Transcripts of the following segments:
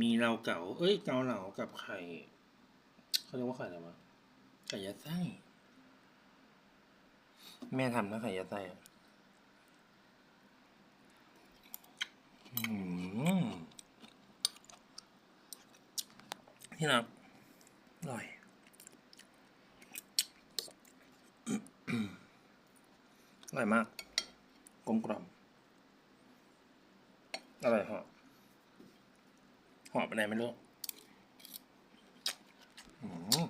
มีเราเก๋าเอ้ยเกาเหลากับไข่เขาเรียกว่าไข่อะไรวะไข่ยัดไส้แม่ทำนะไข่ยัดไส้อะอืมที่รักอร่อยอร่อยมากกลมกล่อมอร่อยเหาะ หอมไปไหนไม่รู้อืม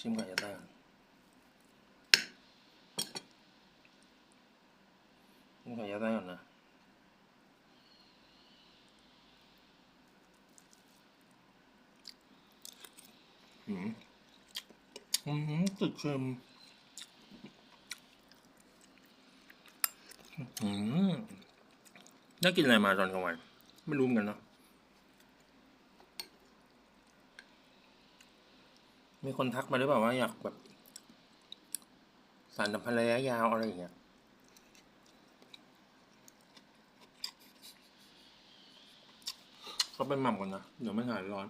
ชิมก่อนจะได้ก่อนชิมก่อนจะได้ก่อนนะอืม อืมติดเค็ม อืมได้กินอะไรมาตอนกลางวันไม่รู้เหมือนกันเนาะมีคนทักมาหรือเปล่าว่าอยากแบบสารสัมพันธ์ระยะยาวอะไรอย่างเงี้ยก็เป็นหม่ำก่อนนะ เดี๋ยวไม่หายร้อน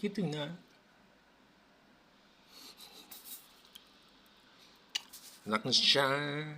คิดถึงนะ I'm.